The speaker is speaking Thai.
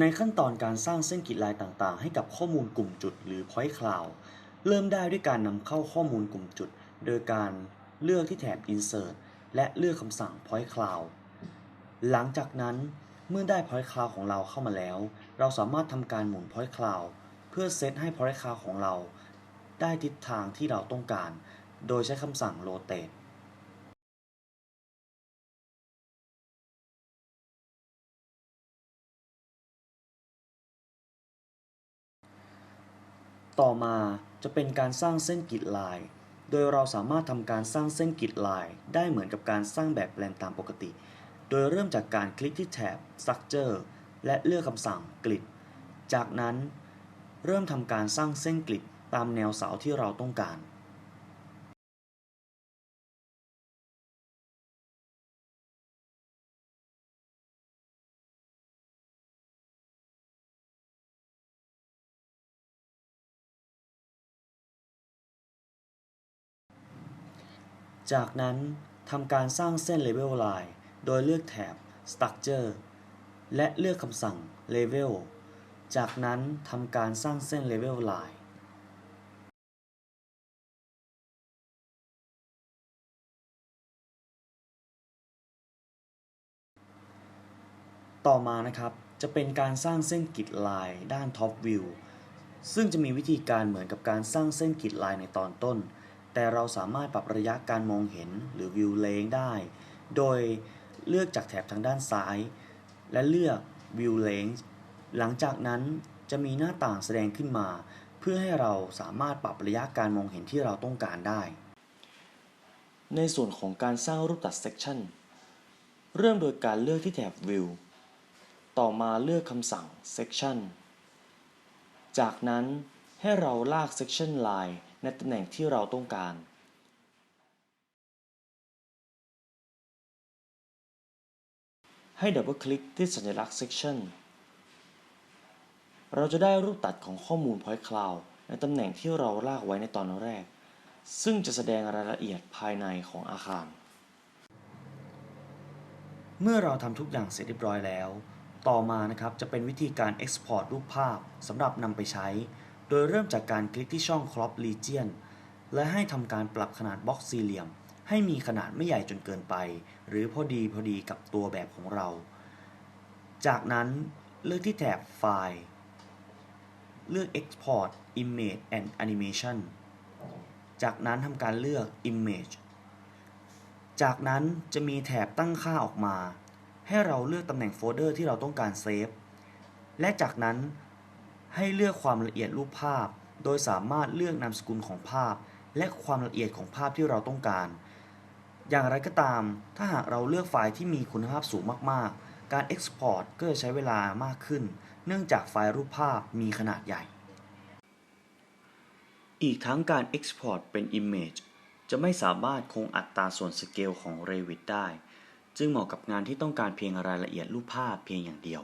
ในขั้นตอนการสร้างเส้นกริดลายต่างๆ ให้กับข้อมูลกลุ่มจุดหรือ point cloud เริ่มได้ด้วยการนำเข้าข้อมูลกลุ่มจุด โดยการเลือกที่แถบ insert และเลือกคำสั่ง point cloud หลังจากนั้นเมื่อได้ point cloud ของเราเข้ามาแล้ว เราสามารถทำการหมุน point cloud เพื่อเซตให้ point cloud ของเรา ได้ทิศทางที่เราต้องการ โดยใช้คำสั่ง rotate ต่อมาจะเป็นการสร้างเส้นกริดลาย โดยเราสามารถทำการสร้างเส้นกริดลาย ได้เหมือนกับการสร้างแบบแปลนตามปกติ โดยเริ่มจากการคลิกที่แถบ Structure และเลือกคำสั่งกริดจากนั้น เริ่มทำการสร้างเส้นกริดตามแนวเสาที่เราต้องการ จากนั้นทำการสร้างเส้น Level Line โดยเลือกแถบ Structure และเลือกคำสั่ง Level จากนั้นทำการสร้างเส้น Level Line ต่อมานะครับ จะเป็นการสร้างเส้นกริดลายด้าน Top View ซึ่งจะมีวิธีการเหมือนกับการสร้างเส้นกริดลายในตอนต้น แต่เราสามารถปรับระยะการมองเห็นหรือ View Length ได้ โดยเลือกจากแถบทางด้านซ้าย และเลือก View Length หลังจากนั้นจะมีหน้าต่างแสดงขึ้นมา เพื่อให้เราสามารถปรับระยะการมองเห็นที่เราต้องการได้ ในส่วนของการสร้างรูปตัด Section เริ่มโดยการเลือกที่แถบ View ต่อมาเลือกคำสั่ง Section จากนั้นให้เราลาก Section Line ในตำแหน่งที่เราต้องการให้ดับเบิลคลิกที่สัญลักษณ์ Section เราจะได้รูปตัดของข้อมูล Point Cloud ในตำแหน่งที่เราลากไว้ในตอนแรก ซึ่งจะแสดงรายละเอียดภายในของอาคาร เมื่อเราทำทุกอย่างเสร็จเรียบร้อยแล้ว ต่อมานะครับจะเป็นวิธีการ Export รูปภาพสำหรับนำไปใช้ โดยเริ่มจากการคลิกที่ช่อง Crop Region และให้ทำการปรับขนาดบล็อกสี่เหลี่ยม ให้มีขนาดไม่ใหญ่จนเกินไป หรือพอดีพอดีกับตัวแบบของเรา จากนั้นเลือกที่แถบไฟล์ เลือก Export Image and Animation จากนั้นทำการเลือก Image จากนั้นจะมีแถบตั้งค่าออกมา ให้เราเลือกตำแหน่งโฟลเดอร์ที่เราต้องการเซฟ และจากนั้น ให้เลือกความละเอียดรูปภาพ โดยสามารถเลือกนามสกุลของภาพ และความละเอียดของภาพที่เราต้องการ อย่างไรก็ตาม ถ้าหากเราเลือกไฟล์ที่มีคุณภาพสูงมากๆ การ Export ก็จะใช้เวลามากขึ้น เนื่องจากไฟล์รูปภาพมีขนาดใหญ่ อีกทั้งการ Export เป็น Image จะไม่สามารถคงอัตราส่วนสเกลของ Revit ได้ จึงเหมาะกับงานที่ต้องการเพียงรายละเอียดรูปภาพเพียงอย่างเดียว